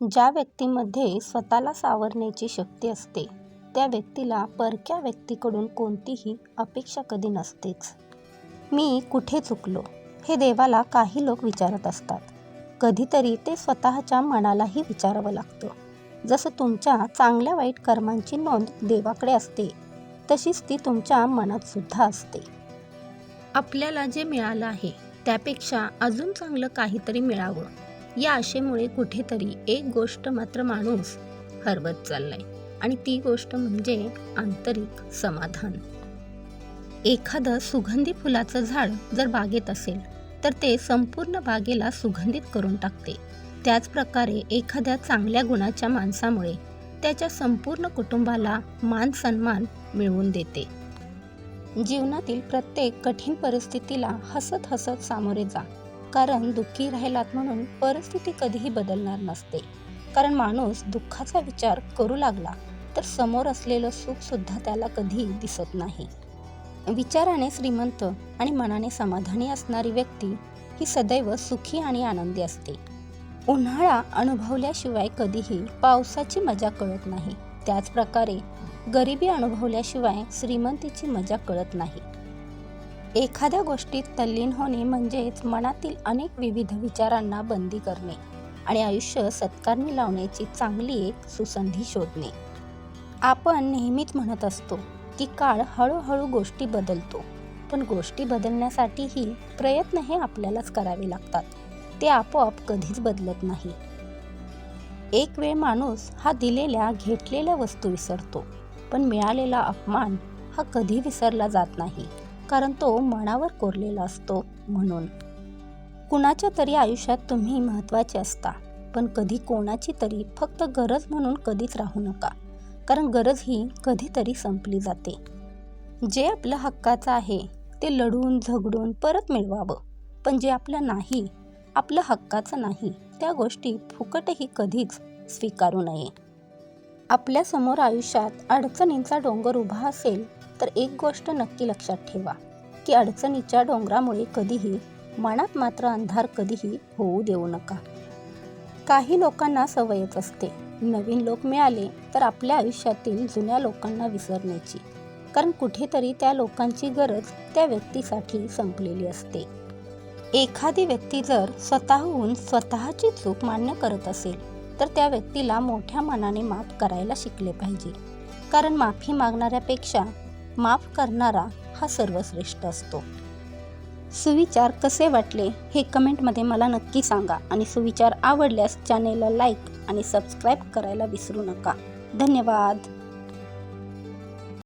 ज्या व्यक्तीमध्ये स्वतःला सावरण्याची शक्ती असते त्या व्यक्तीला परक्या व्यक्तीकडून कोणतीही अपेक्षा कधी नसतेच. मी कुठे चुकलो हे देवाला काही लोक विचारत असतात. कधीतरी ते स्वतःच्या मनालाही विचारावं लागतं. जसं तुमच्या चांगल्या वाईट कर्मांची नोंद देवाकडे असते तशीच ती तुमच्या मनात सुद्धा असते. आपल्याला जे मिळालं आहे त्यापेक्षा अजून चांगलं काहीतरी मिळावं. या आशेमुळे कुठेतरी एक गोष्ट मात्र माणूस हरवत चाललाय. आणि ती गोष्ट म्हणजे आंतरिक समाधान. एखादं सुगंधी फुलाचं झाड जर बागेत असेल तर ते संपूर्ण बागेला सुगंधित करून टाकते. त्याचप्रकारे एखाद्या चांगल्या गुणाच्या माणसामुळे त्याच्या संपूर्ण कुटुंबाला मान सन्मान मिळवून देते. जीवनातील प्रत्येक कठीण परिस्थितीला हसत हसत सामोरे जा. कारण दुःखी राहिलात म्हणून परिस्थिती कधीही बदलणार नसते. कारण माणूस दुःखाचा विचार करू लागला तर समोर असलेलं सुखसुद्धा त्याला कधी दिसत नाही. विचाराने श्रीमंत आणि मनाने समाधानी असणारी व्यक्ती ही सदैव सुखी आणि आनंदी असते. उन्हाळा अनुभवल्याशिवाय कधीही पावसाची मजा कळत नाही. त्याचप्रकारे गरिबी अनुभवल्याशिवाय श्रीमंतीची मजा कळत नाही. एखाद्या गोष्टीत तल्लीन होणे म्हणजेच मनातील अनेक विविध विचारांना बंदी करणे आणि आयुष्य सत्कारणी लावण्याची चांगली एक सुसंधी शोधणे. आपण नेहमीच म्हणत असतो की काळ हळूहळू गोष्टी बदलतो पण गोष्टी बदलण्यासाठीही प्रयत्न हे आपल्यालाच करावे लागतात. ते आपोआप कधीच बदलत नाही. एक वेळ माणूस हा दिलेल्या घेतलेल्या वस्तू विसरतो पण मिळालेला अपमान हा कधी विसरला जात नाही. कारण तो मनावर कोरलेला असतो म्हणून. कुणाच्या तरी आयुष्यात तुम्ही महत्त्वाचे असता पण कधी कोणाची तरी फक्त गरज म्हणून कधीच राहू नका कारण गरज ही कधीतरी संपली जाते. जे आपलं हक्काचं आहे ते लढून झगडून परत मिळवावं पण जे आपलं नाही आपलं हक्काचं नाही त्या गोष्टी फुकटही कधीच स्वीकारू नये. आपल्यासमोर आयुष्यात अडचणींचा डोंगर उभा असेल तर एक गोष्ट नक्की लक्षात ठेवा की अडचणीच्या डोंगरामुळे कधीही मनात मात्र अंधार कधीही होऊ देऊ नका. काही लोकांना सवयच असते. नवीन लोक मिळाले तर आपल्या आयुष्यातील जुन्या लोकांना विसरण्याची. कारण कुठेतरी त्या लोकांची गरज त्या व्यक्तीसाठी संपलेली असते. एखादी व्यक्ती जर स्वतःहून स्वतःची चूक मान्य करत असेल तर त्या व्यक्तीला मोठ्या मनाने माफ करायला शिकले पाहिजे. कारण माफी मागणाऱ्यापेक्षा माफ करणारा हा सर्वश्रेष्ठ असतो. सुविचार कसे वाटले हे कमेंटमध्ये मला नक्की सांगा आणि सुविचार आवडल्यास चॅनेलला लाईक आणि सबस्क्राईब करायला विसरू नका. धन्यवाद.